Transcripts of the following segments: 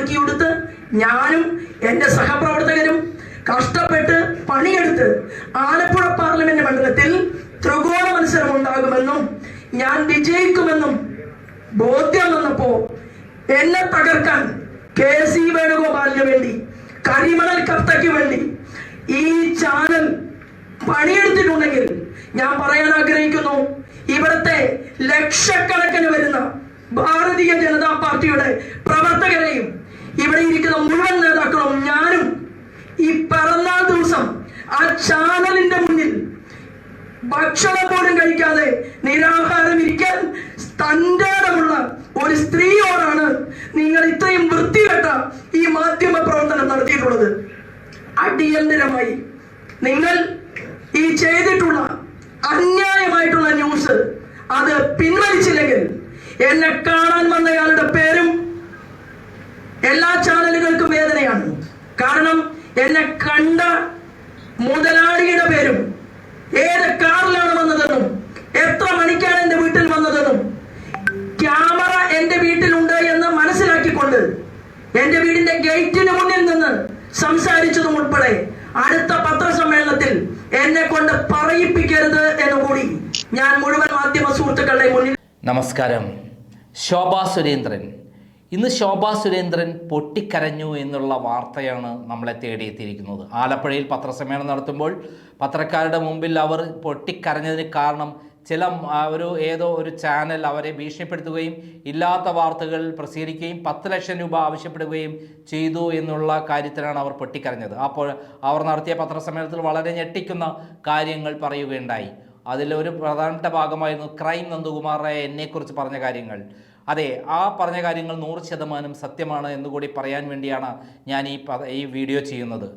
ഒരുക്കിയെടുത്ത് ഞാനും എന്റെ സഹപ്രവർത്തകരും കഷ്ടപ്പെട്ട് പണിയെടുത്ത് ആലപ്പുഴ പാർലമെന്റ് മണ്ഡലത്തിൽ ത്രികോണ മത്സരം ഉണ്ടാകുമെന്നും ഞാൻ വിജയിക്കുമെന്നും ബോധ്യം വന്നപ്പോ എന്നെ തകർക്കാൻ കെ സി വേണുഗോപാലിന് വേണ്ടി കരിമണൽ കർത്തയ്ക്ക് വേണ്ടി ഈ ചാനൽ പണിയെടുത്തിട്ടുണ്ടെങ്കിൽ ഞാൻ പറയാൻ ആഗ്രഹിക്കുന്നു ഇവിടുത്തെ ലക്ഷക്കണക്കിന് വരുന്ന ഭാരതീയ ജനതാ പാർട്ടിയുടെ പ്രവർത്തകരെയും ഇവിടെ ഇരിക്കുന്ന മുഴുവൻ നേതാക്കളും ഞാനും ഈ പിറന്നാൾ ദിവസം ആ ചാനലിന്റെ മുന്നിൽ ഭക്ഷണം പോലും കഴിക്കാതെ നിരാഹാരം ഇരിക്കാൻ തന്റേടമുള്ള ഒരു സ്ത്രീയോടാണ് നിങ്ങൾ ഇത്രയും വൃത്തികെട്ട ഈ മാധ്യമ പ്രവർത്തനം നടത്തിയിട്ടുള്ളത്. അടിയന്തരമായി നിങ്ങൾ ഈ ചെയ്തിട്ടുള്ള അന്യായമായിട്ടുള്ള ന്യൂസ് അത് പിൻവലിച്ചില്ലെങ്കിൽ എന്നെ കാണാൻ വന്നയാളുടെ പേരും എല്ലാ ചാനലുകൾക്കും വേദനയാണ്. കാരണം എന്നെ കണ്ട മുതലാളിയുടെ പേരും ഏത് കാറിലാണ് വന്നതെന്നും എത്ര മണിക്കാണ് എന്റെ വീട്ടിൽ വന്നതെന്നും ക്യാമറ എന്റെ വീട്ടിലുണ്ട് എന്ന് മനസ്സിലാക്കിക്കൊണ്ട് എന്റെ വീടിന്റെ ഗേറ്റിന് മുന്നിൽ നിന്ന് സംസാരിച്ചതും ഉൾപ്പെടെ അടുത്ത പത്രസമ്മേളനത്തിൽ എന്നെ കൊണ്ട് പറയിപ്പിക്കരുത് എന്ന് കൂടി ഞാൻ മുഴുവൻ മാധ്യമ സുഹൃത്തുക്കളുടെ മുന്നിൽ നമസ്കാരം. ശോഭാ സുരേന്ദ്രൻ. ഇന്ന് ശോഭാ സുരേന്ദ്രൻ പൊട്ടിക്കരഞ്ഞു എന്നുള്ള വാർത്തയാണ് നമ്മളെ തേടിയെത്തിയിരിക്കുന്നത്. ആലപ്പുഴയിൽ പത്രസമ്മേളനം നടത്തുമ്പോൾ പത്രക്കാരുടെ മുമ്പിൽ അവർ പൊട്ടിക്കരഞ്ഞതിന് കാരണം ചില ഒരു ഏതോ ഒരു ചാനൽ അവരെ ഭീഷണിപ്പെടുത്തുകയും ഇല്ലാത്ത വാർത്തകൾ പ്രസിദ്ധീകരിക്കുകയും പത്ത് ലക്ഷം രൂപ ആവശ്യപ്പെടുകയും ചെയ്തു എന്നുള്ള കാര്യത്തിലാണ് അവർ പൊട്ടിക്കരഞ്ഞത്. അപ്പോൾ അവർ നടത്തിയ പത്രസമ്മേളനത്തിൽ വളരെ ഞെട്ടിക്കുന്ന കാര്യങ്ങൾ പറയുകയുണ്ടായി. അതിലൊരു പ്രധാനപ്പെട്ട ഭാഗമായിരുന്നു ക്രൈം നന്ദകുമാറായ എന്നെക്കുറിച്ച് പറഞ്ഞ കാര്യങ്ങൾ. അതെ ആ പറഞ്ഞ കാര്യങ്ങൾ നൂറ് ശതമാനം സത്യമാണ് എന്നുകൂടി പറയാൻ വേണ്ടിയാണ് ഞാൻ ഈ ഈ വീഡിയോ ചെയ്യുന്നത്.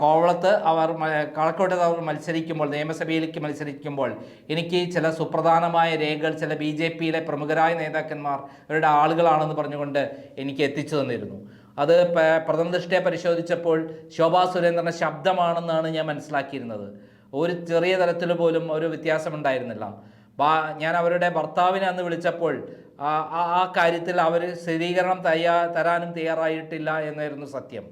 കോവളത്ത് അവർ കളക്കോട്ടത്ത് അവർ മത്സരിക്കുമ്പോൾ നിയമസഭയിലേക്ക് മത്സരിക്കുമ്പോൾ എനിക്ക് ചില സുപ്രധാനമായ രേഖകൾ ചില ബി ജെ പിയിലെ പ്രമുഖരായ നേതാക്കന്മാർ അവരുടെ ആളുകളാണെന്ന് പറഞ്ഞുകൊണ്ട് എനിക്ക് എത്തിച്ചു തന്നിരുന്നു. അത് പ്രഥമദൃഷ്ടിയെ പ്രഥമ ദൃഷ്ടിയെ പരിശോധിച്ചപ്പോൾ ശോഭാ സുരേന്ദ്രന്റെ ശബ്ദമാണെന്നാണ് ഞാൻ മനസ്സിലാക്കിയിരുന്നത്. ഒരു ചെറിയ തരത്തിൽ പോലും ഒരു വ്യത്യാസമുണ്ടായിരുന്നില്ല. ഞാൻ അവരുടെ ഭർത്താവിനെ അന്ന് വിളിച്ചപ്പോൾ ആ കാര്യത്തിൽ അവർ സ്ഥിരീകരണം തയ്യാ തരാനും തയ്യാറായിട്ടില്ല എന്നായിരുന്നു സത്യം.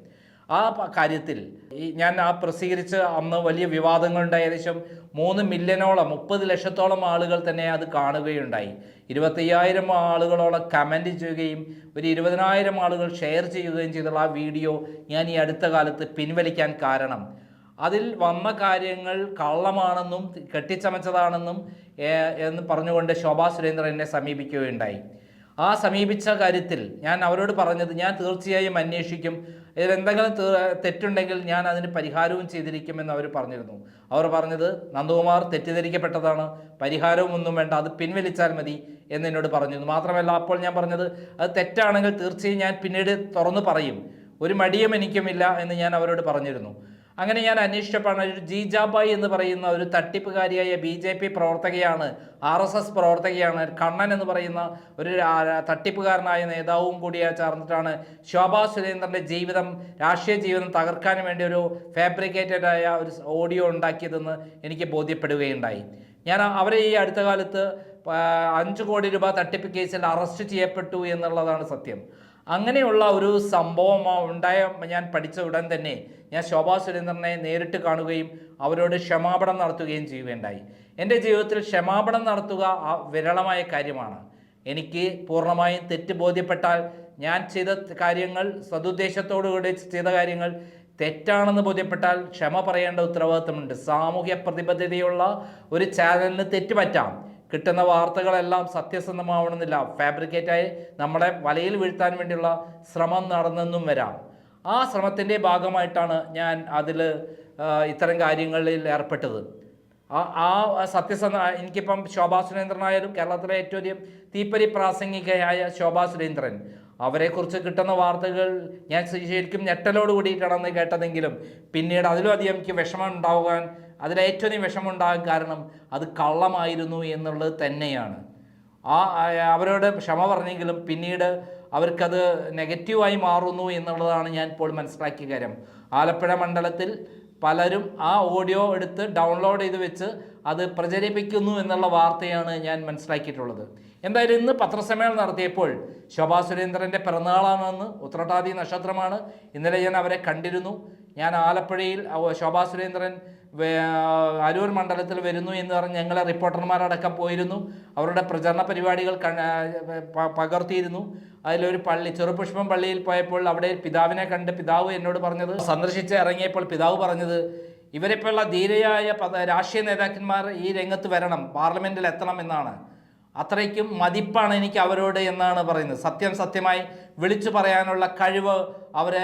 ആ കാര്യത്തിൽ ഈ ഞാൻ ആ പ്രസിദ്ധീകരിച്ച് അന്ന് വലിയ വിവാദങ്ങളുണ്ടായി ഏകദേശം മൂന്ന് മില്യനോളം മുപ്പത് ലക്ഷത്തോളം ആളുകൾ തന്നെ അത് കാണുകയുണ്ടായി. ഇരുപത്തയ്യായിരം ആളുകളോളം കമന്റ് ചെയ്യുകയും ഒരു ഇരുപതിനായിരം ആളുകൾ ഷെയർ ചെയ്യുകയും ചെയ്തുള്ള ആ വീഡിയോ ഞാൻ ഈ അടുത്ത കാലത്ത് പിൻവലിക്കാൻ കാരണം. അതിൽ വന്ന കാര്യങ്ങൾ കള്ളമാണെന്നും കെട്ടിച്ചമച്ചതാണെന്നും എന്ന് പറഞ്ഞുകൊണ്ട് ശോഭാ സുരേന്ദ്രൻ എന്നെ സമീപിക്കുകയുണ്ടായി. ആ സമീപിച്ച കാര്യത്തിൽ ഞാൻ അവരോട് പറഞ്ഞത് ഞാൻ തീർച്ചയായും അന്വേഷിക്കും. ഇതിലെന്തെങ്കിലും തെറ്റുണ്ടെങ്കിൽ ഞാൻ അതിന് പരിഹാരവും ചെയ്തിരിക്കുമെന്ന് അവർ പറഞ്ഞിരുന്നു. അവർ പറഞ്ഞത് നന്ദകുമാർ തെറ്റിദ്ധരിക്കപ്പെട്ടതാണ്. പരിഹാരവും ഒന്നും വേണ്ട. അത് പിൻവലിച്ചാൽ മതി എന്ന് എന്നോട് പറഞ്ഞിരുന്നു. മാത്രമല്ല അപ്പോൾ ഞാൻ പറഞ്ഞത് അത് തെറ്റാണെങ്കിൽ തീർച്ചയായും ഞാൻ പിന്നീട് തുറന്നു പറയും. ഒരു മടിയും എനിക്കുമില്ല എന്ന് ഞാൻ അവരോട് പറഞ്ഞിരുന്നു. അങ്ങനെ ഞാൻ അന്വേഷിച്ചപ്പോഴാണ് ഒരു ജീജാബായി എന്ന് പറയുന്ന ഒരു തട്ടിപ്പുകാരിയായ ബി ജെ പി പ്രവർത്തകയാണ് ആർ എസ് എസ് പ്രവർത്തകയാണ് കണ്ണൻ എന്ന് പറയുന്ന ഒരു തട്ടിപ്പുകാരനായ നേതാവും കൂടിയാ ചേർന്നിട്ടാണ് ശോഭാ സുരേന്ദ്രന്റെ ജീവിതം രാഷ്ട്രീയ ജീവിതം തകർക്കാൻ വേണ്ടി ഒരു ഫാബ്രിക്കേറ്റഡ് ആയ ഒരു ഓഡിയോ ഉണ്ടാക്കിയതെന്ന് എനിക്ക് ബോധ്യപ്പെടുകയുണ്ടായി. ഞാൻ അവരെ ഈ അടുത്ത കാലത്ത് അഞ്ച് കോടി രൂപ തട്ടിപ്പ് കേസിൽ അറസ്റ്റ് ചെയ്യപ്പെട്ടു എന്നുള്ളതാണ് സത്യം. അങ്ങനെയുള്ള ഒരു സംഭവം ഉണ്ടായ ഞാൻ പഠിച്ച ഉടൻ തന്നെ ഞാൻ ശോഭാ സുരേന്ദ്രനെ നേരിട്ട് കാണുകയും അവരോട് ക്ഷമാപണം നടത്തുകയും ചെയ്യുകയുണ്ടായി. എന്റെ ജീവിതത്തിൽ ക്ഷമാപണം നടത്തുക ആ വിരളമായ കാര്യമാണ്. എനിക്ക് പൂർണമായും തെറ്റ് ബോധ്യപ്പെട്ടാൽ ഞാൻ ചെയ്ത കാര്യങ്ങൾ സതുദ്ദേശത്തോടുകൂടി ചെയ്ത കാര്യങ്ങൾ തെറ്റാണെന്ന് ബോധ്യപ്പെട്ടാൽ ക്ഷമ പറയേണ്ട ഉത്തരവാദിത്തമുണ്ട്. സാമൂഹ്യ പ്രതിബദ്ധതയുള്ള ഒരു ചാനലിന് തെറ്റുപറ്റാം. കിട്ടുന്ന വാർത്തകളെല്ലാം സത്യസന്ധമാവണമെന്നില്ല. ഫാബ്രിക്കേറ്റായി നമ്മളെ വലയിൽ വീഴ്ത്താൻ വേണ്ടിയുള്ള ശ്രമം നടന്നെന്നും വരാം. ആ ശ്രമത്തിന്റെ ഭാഗമായിട്ടാണ് ഞാൻ അതിൽ ഇത്തരം കാര്യങ്ങളിൽ ഏർപ്പെട്ടത്. ആ ആ സത്യസന്ധ എനിക്കിപ്പം ശോഭാ സുരേന്ദ്രനായാലും കേരളത്തിലെ ഏറ്റവും അധികം തീപ്പരി പ്രാസംഗികയായ ശോഭാ സുരേന്ദ്രൻ. അവരെക്കുറിച്ച് കിട്ടുന്ന വാർത്തകൾ ഞാൻ ശരിക്കും ഞെട്ടലോട് കൂടിയിട്ടാണെന്ന് കേട്ടതെങ്കിലും പിന്നീട് അതിലും അധികം എനിക്ക് വിഷമം ഉണ്ടാവാൻ അതിലേറ്റവും വിഷമമുണ്ടാകാൻ വിഷമം കാരണം അത് കള്ളമായിരുന്നു എന്നുള്ളത് തന്നെയാണ്. ആ അവരോട് ക്ഷമ പറഞ്ഞെങ്കിലും പിന്നീട് അവർക്കത് നെഗറ്റീവായി മാറുന്നു എന്നുള്ളതാണ് ഞാൻ ഇപ്പോൾ മനസ്സിലാക്കിയ കാര്യം. ആലപ്പുഴ മണ്ഡലത്തിൽ പലരും ആ ഓഡിയോ എടുത്ത് ഡൗൺലോഡ് ചെയ്ത് വെച്ച് അത് പ്രചരിപ്പിക്കുന്നു എന്നുള്ള വാർത്തയാണ് ഞാൻ മനസ്സിലാക്കിയിട്ടുള്ളത്. എന്തായാലും ഇന്ന് പത്രസമ്മേളനം നടത്തിയപ്പോൾ ശോഭാ സുരേന്ദ്രന്റെ പിറന്നാളാണെന്ന് ഉത്രട്ടാതി നക്ഷത്രമാണ് ഇന്നലെ ഞാൻ അവരെ കണ്ടിരുന്നു. ഞാൻ ആലപ്പുഴയിൽ ശോഭാ സുരേന്ദ്രൻ അരൂർ മണ്ഡലത്തിൽ വരുന്നു എന്ന് പറഞ്ഞ് ഞങ്ങളെ റിപ്പോർട്ടർമാരടക്കം പോയിരുന്നു. അവരുടെ പ്രചരണ പരിപാടികൾ പകർത്തിയിരുന്നു. അതിലൊരു പള്ളി ചെറുപുഷ്പം പള്ളിയിൽ പോയപ്പോൾ അവിടെ പിതാവിനെ കണ്ട് പിതാവ് എന്നോട് പറഞ്ഞത് സന്ദർശിച്ച് ഇറങ്ങിയപ്പോൾ പിതാവ് പറഞ്ഞത് ഇവരെപ്പോലുള്ള ധീരയായ രാഷ്ട്രീയ നേതാക്കന്മാർ ഈ രംഗത്ത് വരണം പാർലമെന്റിൽ എത്തണം എന്നാണ്. അത്രയ്ക്കും മതിപ്പാണ് എനിക്ക് അവരോട് എന്നാണ് പറയുന്നത്. സത്യം സത്യമായി വിളിച്ചു പറയാനുള്ള കഴിവ് അവരെ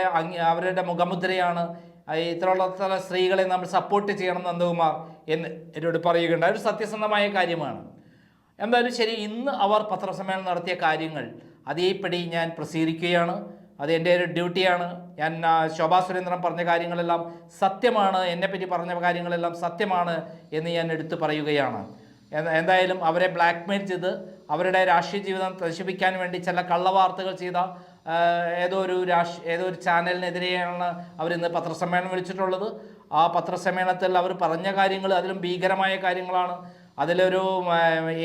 അവരുടെ മുഖമുദ്രയാണ്. ഇത്രയുള്ള സ്ത്രീകളെ നമ്മൾ സപ്പോർട്ട് ചെയ്യണം നന്ദകുമാർ എന്ന് എന്നോട് പറയുകയുണ്ടായി. ഒരു സത്യസന്ധമായ കാര്യമാണ്. എന്തായാലും ശരി ഇന്ന് അവർ പത്രസമ്മേളനം നടത്തിയ കാര്യങ്ങൾ അതേപടി ഞാൻ പ്രസിദ്ധീകരിക്കുകയാണ്. അത് എന്റെ ഒരു ഡ്യൂട്ടിയാണ്. ഞാൻ ശോഭാ സുരേന്ദ്രൻ പറഞ്ഞ കാര്യങ്ങളെല്ലാം സത്യമാണ്. എന്നെപ്പറ്റി പറഞ്ഞ കാര്യങ്ങളെല്ലാം സത്യമാണ് എന്ന് ഞാൻ എടുത്തു പറയുകയാണ്. എന്തായാലും അവരെ ബ്ലാക്ക്മെയിൽ ചെയ്ത് അവരുടെ രാഷ്ട്രീയ ജീവിതം നശിപ്പിക്കാൻ വേണ്ടി ചില കള്ളവാർത്തകൾ ചെയ്ത ഏതോ ഒരു രാഷ് ഏതോ ഒരു ചാനലിനെതിരെയാണ് അവരിന്ന് പത്രസമ്മേളനം വിളിച്ചിട്ടുള്ളത്. ആ പത്രസമ്മേളനത്തിൽ അവർ പറഞ്ഞ കാര്യങ്ങൾ അതിലും ഭീകരമായ കാര്യങ്ങളാണ്. അതിലൊരു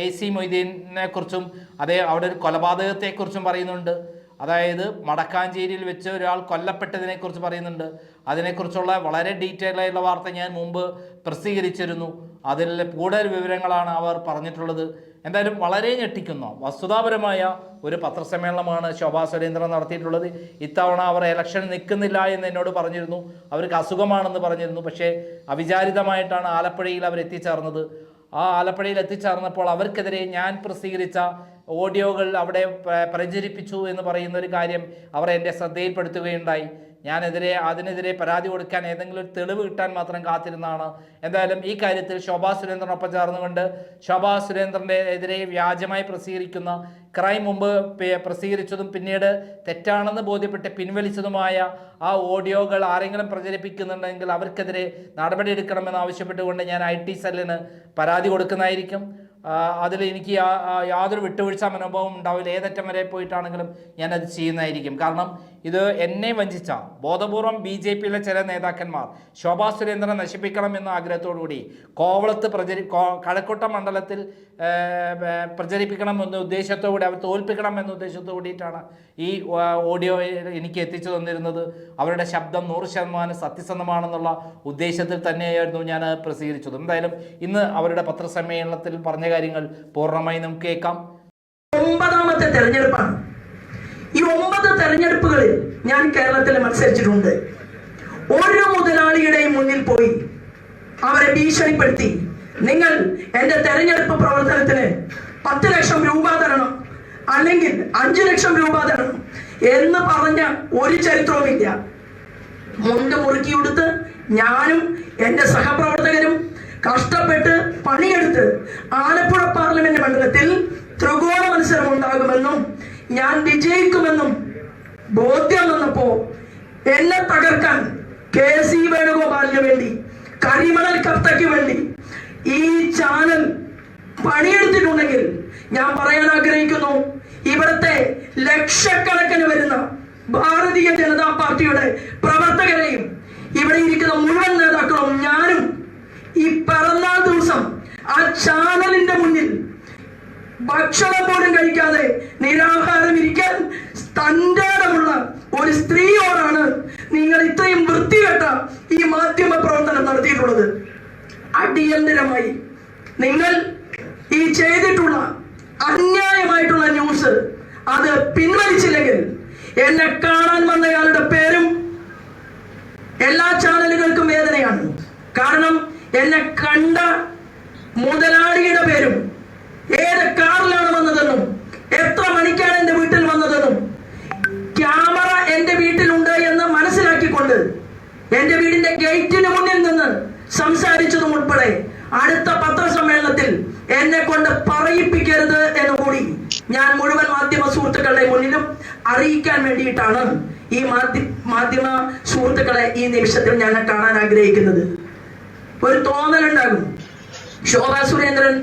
എ സി മൊയ്തീനെ കുറിച്ചും അതേ അവിടെ ഒരു കൊലപാതകത്തെക്കുറിച്ചും പറയുന്നുണ്ട്. അതായത് മടക്കാഞ്ചേരിയിൽ വെച്ച് ഒരാൾ കൊല്ലപ്പെട്ടതിനെക്കുറിച്ച് പറയുന്നുണ്ട്. അതിനെക്കുറിച്ചുള്ള വളരെ ഡീറ്റെയിൽ ആയിട്ടുള്ള വാർത്ത ഞാൻ മുമ്പ് പ്രസിദ്ധീകരിച്ചിരുന്നു. അതിൽ കൂടുതൽ വിവരങ്ങളാണ് അവർ പറഞ്ഞിട്ടുള്ളത്. എന്തായാലും വളരെ ഞെട്ടിക്കുന്ന വസ്തുതാപരമായ ഒരു പത്രസമ്മേളനമാണ് ശോഭാ സുരേന്ദ്രൻ നടത്തിയിട്ടുള്ളത്. ഇത്തവണ അവർ ഇലക്ഷൻ നിൽക്കുന്നില്ല എന്ന് എന്നോട് പറഞ്ഞിരുന്നു. അവർക്ക് അസുഖമാണെന്ന് പറഞ്ഞിരുന്നു. പക്ഷേ അവിചാരിതമായിട്ടാണ് ആലപ്പുഴയിൽ അവർ എത്തിച്ചേർന്നത്. ആ ആലപ്പുഴയിൽ എത്തിച്ചേർന്നപ്പോൾ അവർക്കെതിരെ ഞാൻ പ്രസിദ്ധീകരിച്ച ഓഡിയോകൾ അവിടെ പ്ര- പ്രചരിപ്പിച്ചു എന്ന് പറയുന്ന ഒരു കാര്യം അവർ എന്റെ ശ്രദ്ധയിൽപ്പെടുത്തുകയുണ്ടായി. ഞാനെതിരെ അതിനെതിരെ പരാതി കൊടുക്കാൻ ഏതെങ്കിലും ഒരു തെളിവ് കിട്ടാൻ മാത്രം കാത്തിരുന്നാണ്. എന്തായാലും ഈ കാര്യത്തിൽ ശോഭാ സുരേന്ദ്രനൊപ്പം ചേർന്നുകൊണ്ട് ശോഭാ സുരേന്ദ്രന്റെ എതിരെ വ്യാജമായി പ്രസിദ്ധീകരിക്കുന്ന ക്രൈം മുമ്പ് പ്രസിദ്ധീകരിച്ചതും പിന്നീട് തെറ്റാണെന്ന് ബോധ്യപ്പെട്ട് പിൻവലിച്ചതുമായ ആ ഓഡിയോകൾ ആരെങ്കിലും പ്രചരിപ്പിക്കുന്നുണ്ടെങ്കിൽ അവർക്കെതിരെ നടപടിയെടുക്കണമെന്ന് ആവശ്യപ്പെട്ടുകൊണ്ട് ഞാൻ ഐ ടി സെല്ലിന് പരാതി കൊടുക്കുന്നതായിരിക്കും. അതിൽ എനിക്ക് യാതൊരു വിട്ടുവീഴ്ച മനോഭാവം ഉണ്ടാവില്ല. ഏതറ്റം വരെ പോയിട്ടാണെങ്കിലും ഞാനത് ചെയ്യുന്നതായിരിക്കും. കാരണം ഇത് എന്നെ വഞ്ചിച്ച ബോധപൂർവം ബി ജെ പിയിലെ ചില നേതാക്കന്മാർ ശോഭാ സുരേന്ദ്രനെ നശിപ്പിക്കണം എന്ന ആഗ്രഹത്തോടുകൂടി കോവളത്ത് പ്രചരി കഴക്കൂട്ട മണ്ഡലത്തിൽ പ്രചരിപ്പിക്കണം എന്ന ഉദ്ദേശത്തോടുകൂടി അവർ തോൽപ്പിക്കണം എന്ന ഉദ്ദേശത്തോടു കൂടിയിട്ടാണ് ഈ ഓഡിയോ എനിക്ക് എത്തിച്ചു തന്നിരുന്നത്. അവരുടെ ശബ്ദം നൂറ് ശതമാനം സത്യസന്ധമാണെന്നുള്ള ഉദ്ദേശത്തിൽ തന്നെയായിരുന്നു ഞാൻ പ്രസിദ്ധീകരിച്ചത്. എന്തായാലും ഇന്ന് അവരുടെ പത്രസമ്മേളനത്തിൽ പറഞ്ഞ കാര്യങ്ങൾ പൂർണമായി നമുക്ക് കേൾക്കാം. ഒമ്പതാമത്തെ തെരഞ്ഞെടുപ്പാണ്. ഈ ഒമ്പത് തെരഞ്ഞെടുപ്പുകളിൽ ഞാൻ കേരളത്തിൽ മത്സരിച്ചിട്ടുണ്ട്. ഓരോ മുതലാളിയുടെയും മുന്നിൽ പോയി അവരെ ഭീഷണിപ്പെടുത്തി. നിങ്ങൾ എന്റെ തെരഞ്ഞെടുപ്പ് പ്രവർത്തനത്തിന് പത്ത് ലക്ഷം രൂപ തരണം അല്ലെങ്കിൽ അഞ്ചു ലക്ഷം രൂപ തരണം എന്ന് പറഞ്ഞ ഒരു ചരിത്രവുമില്ല മുണ്ട് മുറുക്കിയെടുത്ത് ഞാനും എന്റെ സഹപ്രവർത്തകരും കഷ്ടപ്പെട്ട് പണിയെടുത്ത് ആലപ്പുഴ പാർലമെന്റ് മണ്ഡലത്തിൽ ത്രികോണ മത്സരം ഉണ്ടാകുമെന്നും ഞാൻ വിജയിക്കുമെന്നും ബോധ്യം വന്നപ്പോ എന്നെ തകർക്കാൻ കെ സി വേണുഗോപാലിന് വേണ്ടി കരിമണൽ കത്തയ്ക്ക് വേണ്ടി ഈ ചാനൽ പണിയെടുത്തിട്ടുണ്ടെങ്കിൽ ഞാൻ പറയാൻ ആഗ്രഹിക്കുന്നു ഇവിടുത്തെ ലക്ഷക്കണക്കിന് വരുന്ന ഭാരതീയ ജനതാ പാർട്ടിയുടെ പ്രവർത്തകരെയും ഇവിടെ ഇരിക്കുന്ന മുഴുവൻ നേതാക്കളും ഞാനും ഈ പിറന്നാൾ ദിവസം ആ ചാനലിന്റെ മുന്നിൽ ഭക്ഷണം പോലും കഴിക്കാതെ നിരാഹാരം ഇരിക്കാൻ തന്റേടമുള്ള ഒരു സ്ത്രീയോടാണ് നിങ്ങൾ ഇത്രയും വൃത്തികെട്ട ഈ മാധ്യമ പ്രവർത്തനം നടത്തിയിട്ടുള്ളത്. അടിയന്തരമായി നിങ്ങൾ ഈ ചെയ്തിട്ടുള്ള അന്യായമായിട്ടുള്ള ന്യൂസ് അത് പിൻവലിച്ചില്ലെങ്കിൽ എന്നെ കാണാൻ വന്നയാളുടെ പേരും എല്ലാ ചാനലുകൾക്കും വേദനയാണ്. കാരണം എന്നെ കണ്ട മുതലാളിയുടെ പേരും ഏത് കാറിലാണ് വന്നതെന്നും എത്ര മണിക്കാണ് എന്റെ വീട്ടിൽ വന്നതെന്നും ക്യാമറ എന്റെ വീട്ടിലുണ്ട് എന്ന് മനസ്സിലാക്കിക്കൊണ്ട് എന്റെ വീടിന്റെ ഗേറ്റിന് മുന്നിൽ നിന്ന് സംസാരിച്ചതും ഉൾപ്പെടെ അടുത്ത പത്രസമ്മേളനത്തിൽ എന്നെ കൊണ്ട് പറയിപ്പിക്കരുത് എന്ന് കൂടി ഞാൻ മുഴുവൻ മാധ്യമ സുഹൃത്തുക്കളുടെ മുന്നിലും അറിയിക്കാൻ വേണ്ടിയിട്ടാണ് ഈ മാധ്യ മാധ്യമ സുഹൃത്തുക്കളെ ഈ നിമിഷത്തിൽ ഞാൻ കാണാൻ ആഗ്രഹിക്കുന്നത്. ഒരു തോന്നലുണ്ടാകും. ശോഭാ സുരേന്ദ്രൻ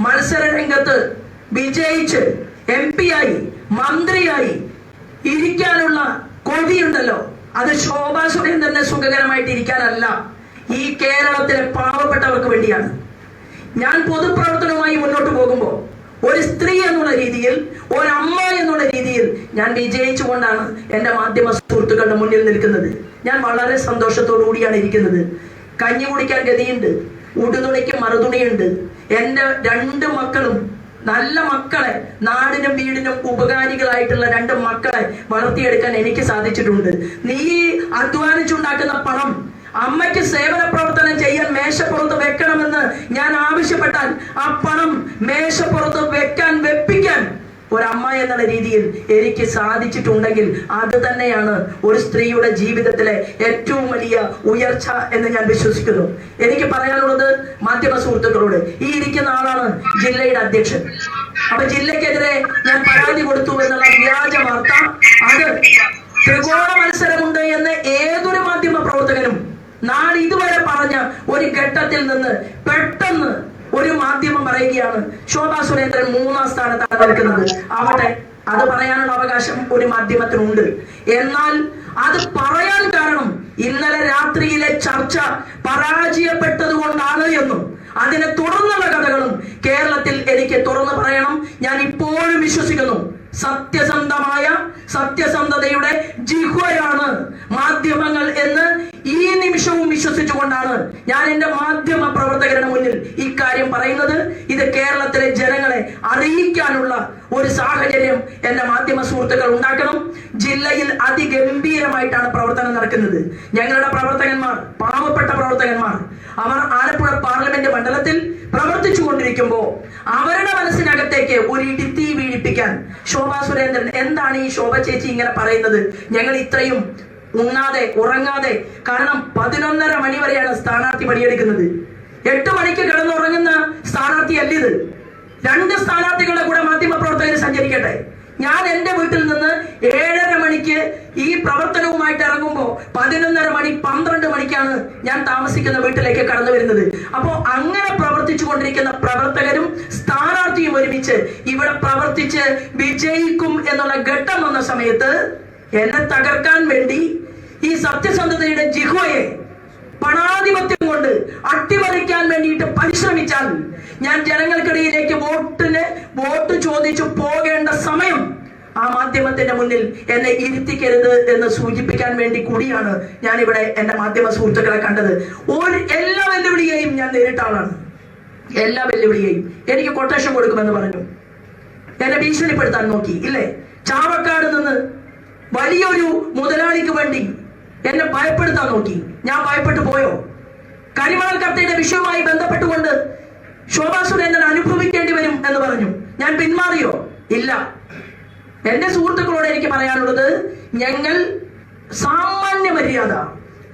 മത്സര രംഗത്ത് വിജയിച്ച് എം പി ആയി മന്ത്രിയായി ഇരിക്കാനുള്ള കൊതിയുണ്ടല്ലോ. അത് ശോഭാ സുരേന്ദ്രനെ സുഖകരമായിട്ട് ഇരിക്കാനല്ല ഈ കേരളത്തിലെ പാവപ്പെട്ടവർക്ക് വേണ്ടിയാണ്. ഞാൻ പൊതുപ്രവർത്തനവുമായി മുന്നോട്ട് പോകുമ്പോൾ ഒരു സ്ത്രീ എന്നുള്ള രീതിയിൽ ഒരമ്മ എന്നുള്ള രീതിയിൽ ഞാൻ വിജയിച്ചുകൊണ്ടാണ് എന്റെ മാധ്യമ സുഹൃത്തുക്കളുടെ മുന്നിൽ നിൽക്കുന്നത്. ഞാൻ വളരെ സന്തോഷത്തോടു കൂടിയാണ് ഇരിക്കുന്നത്. കഞ്ഞി കുടിക്കാൻ ഗതിയുണ്ട്. ഉടുതുണിക്ക് മറുതുണിയുണ്ട്. എന്റെ രണ്ട് മക്കളും നല്ല മക്കളെ നാടിനും വീടിനും ഉപകാരികളായിട്ടുള്ള രണ്ട് മക്കളെ വളർത്തിയെടുക്കാൻ എനിക്ക് സാധിച്ചിട്ടുണ്ട്. നീ അധ്വാനിച്ചുണ്ടാക്കുന്ന പണം അമ്മയ്ക്ക് സേവന പ്രവർത്തനം ചെയ്യാൻ മേശപ്പുറത്ത് വെക്കണമെന്ന് ഞാൻ ആവശ്യപ്പെട്ടാൽ ആ പണം മേശപ്പുറത്ത് വെക്കാൻ വെപ്പിക്കാൻ ഒരമ്മ എന്നുള്ള രീതിയിൽ എനിക്ക് സാധിച്ചിട്ടുണ്ടെങ്കിൽ അത് തന്നെയാണ് ഒരു സ്ത്രീയുടെ ജീവിതത്തിലെ ഏറ്റവും വലിയ ഉയർച്ച എന്ന് ഞാൻ വിശ്വസിക്കുന്നു. എനിക്ക് പറയാനുള്ളത് മാധ്യമ സുഹൃത്തുക്കളോട് ഈ ഇരിക്കുന്ന ആളാണ് ജില്ലയുടെ അധ്യക്ഷൻ. അപ്പൊ ജില്ലക്കെതിരെ ഞാൻ പരാതി കൊടുത്തു എന്നുള്ള വ്യാജ വാർത്ത അത് ത്രികോണ മത്സരമുണ്ട് എന്ന് ഏതൊരു മാധ്യമ പ്രവർത്തകനും നാളെ ഇതുവരെ പറഞ്ഞ ഒരു ഘട്ടത്തിൽ നിന്ന് പറയുകയാണ്. ശോഭാ സുരേന്ദ്രൻ മൂന്നാം സ്ഥാനത്താണ് നിൽക്കുന്നത്. ആവട്ടെ അത് പറയാനുള്ള അവകാശം ഒരു മാധ്യമത്തിനുണ്ട്. എന്നാൽ അത് പറയാൻ കാരണം ഇന്നലെ രാത്രിയിലെ ചർച്ച പരാജയപ്പെട്ടത് കൊണ്ടാണ് എന്നും അതിനെ തുടർന്നുള്ള കഥകളും കേരളത്തിൽ എനിക്ക് തുറന്നു പറയണം. ഞാൻ ഇപ്പോഴും വിശ്വസിക്കുന്നു. സത്യസന്ധമായ സത്യസന്ധതയുടെ ജിഹ്വയാണ് മാധ്യമങ്ങൾ എന്ന് ഈ നിമിഷവും വിശ്വസിച്ചുകൊണ്ടാണ് ഞാൻ എന്റെ മാധ്യമ പ്രവർത്തകരുടെ മുന്നിൽ ഇക്കാര്യം പറയുന്നത്. ഇത് കേരളത്തിലെ ജനങ്ങളെ അറിയിക്കാനുള്ള ഒരു സാഹചര്യം എന്റെ മാധ്യമ സുഹൃത്തുക്കൾ ഉണ്ടാക്കണം. ജില്ലയിൽ അതിഗംഭീരമായിട്ടാണ് പ്രവർത്തനം നടക്കുന്നത്. ഞങ്ങളുടെ പ്രവർത്തകന്മാർ പാവപ്പെട്ട പ്രവർത്തകന്മാർ. അവർ ആലപ്പുഴ പാർലമെന്റ് മണ്ഡലത്തിൽ പ്രവർത്തിച്ചു കൊണ്ടിരിക്കുമ്പോൾ അവരുടെ മനസ്സിനകത്തേക്ക് ഒരു ഇടുത്തി വീഴിപ്പിക്കാൻ ശോഭാ സുരേന്ദ്രൻ എന്താണ് ഈ ശോഭ ചേച്ചി ഇങ്ങനെ പറയുന്നത്? ഞങ്ങൾ ഇത്രയും ഉണ്ണാതെ ഉറങ്ങാതെ കാരണം പതിനൊന്നര മണി വരെയാണ് സ്ഥാനാർത്ഥി പണിയെടുക്കുന്നത്. എട്ട് മണിക്ക് കിടന്നുറങ്ങുന്ന സ്ഥാനാർത്ഥി അല്ല ഇത്. രണ്ട് സ്ഥാനാർത്ഥികളുടെ കൂടെ മാധ്യമ പ്രവർത്തകർ സഞ്ചരിക്കട്ടെ. ഞാൻ എന്റെ വീട്ടിൽ നിന്ന് ഏഴര മണിക്ക് ഈ ഇറങ്ങുമ്പോൾ പതിനൊന്നര മണി പന്ത്രണ്ട് മണിക്കാണ് ഞാൻ താമസിക്കുന്ന വീട്ടിലേക്ക് കടന്നു വരുന്നത്. അപ്പോൾ അങ്ങനെ പ്രവർത്തിച്ചു കൊണ്ടിരിക്കുന്ന പ്രവർത്തകരും സ്ഥാനാർത്ഥിയും ഒരുമിച്ച് ഇവിടെ പ്രവർത്തിച്ച് വിജയിക്കും എന്നുള്ള ഘട്ടം വന്ന സമയത്ത് എന്നെ തകർക്കാൻ വേണ്ടി ഈ സത്യസന്ധതയുടെ ജിഹോയെ പണാധിപത്യം കൊണ്ട് അട്ടിമറിക്കാൻ വേണ്ടിയിട്ട് പരിശ്രമിച്ചാൽ ഞാൻ ജനങ്ങൾക്കിടയിലേക്ക് വോട്ടിന് വോട്ട് ചോദിച്ചു സമയം ആ മാധ്യമത്തിന്റെ മുന്നിൽ എന്നെ ഇരുത്തിക്കരുത് എന്ന് സൂചിപ്പിക്കാൻ വേണ്ടി കൂടിയാണ് ഞാൻ ഇവിടെ എന്റെ മാധ്യമ സുഹൃത്തുക്കളെ കണ്ടത്. ഒരു എല്ലാ വെല്ലുവിളിയെയും ഞാൻ നേരിട്ട ആളാണ്. എല്ലാ വെല്ലുവിളിയെയും. എനിക്ക് കൊട്ടേഷൻ കൊടുക്കുമെന്ന് പറഞ്ഞു. എന്നെ ഭീഷണിപ്പെടുത്താൻ നോക്കി ഇല്ലേ? ചാവക്കാട് നിന്ന് വലിയൊരു മുതലാളിക്ക് വേണ്ടി എന്നെ ഭയപ്പെടുത്താൻ നോക്കി. ഞാൻ ഭയപ്പെട്ടു പോയോ? കരിമണൽ കർത്തയുടെ വിഷയവുമായി ബന്ധപ്പെട്ടുകൊണ്ട് ശോഭാ സുരേന്ദ്രൻ അനുഭവിക്കേണ്ടി വരും എന്ന് പറഞ്ഞു. ഞാൻ പിന്മാറിയോ? ഇല്ല. എന്റെ സുഹൃത്തുക്കളോട് എനിക്ക് പറയാനുള്ളത് ഞങ്ങൾ സാമാന്യ മര്യാദ.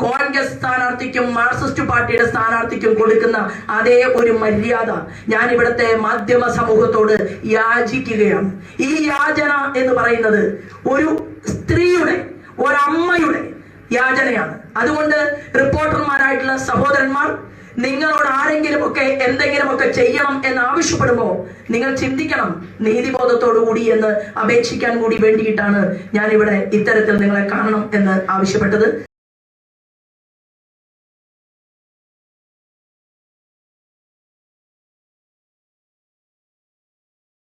കോൺഗ്രസ് സ്ഥാനാർത്ഥിക്കും മാർക്സിസ്റ്റ് പാർട്ടിയുടെ സ്ഥാനാർത്ഥിക്കും കൊടുക്കുന്ന അതേ ഒരു മര്യാദ ഞാൻ ഇവിടുത്തെ മാധ്യമ സമൂഹത്തോട് യാചിക്കുകയാണ്. ഈ യാചന എന്ന് പറയുന്നത് ഒരു സ്ത്രീയുടെ ഒരമ്മയുടെ യാചനയാണ്. അതുകൊണ്ട് റിപ്പോർട്ടർമാരായിട്ടുള്ള സഹോദരന്മാർ നിങ്ങളോട് ആരെങ്കിലും ഒക്കെ എന്തെങ്കിലുമൊക്കെ ചെയ്യണം എന്ന് ആവശ്യപ്പെടുമ്പോൾ നിങ്ങൾ ചിന്തിക്കണം നീതിബോധത്തോടു കൂടി എന്ന് അപേക്ഷിക്കാൻ കൂടി വേണ്ടിയിട്ടാണ് ഞാൻ ഇവിടെ ഇത്തരത്തിൽ നിങ്ങളെ കാണണം എന്ന് ആവശ്യപ്പെട്ടത്.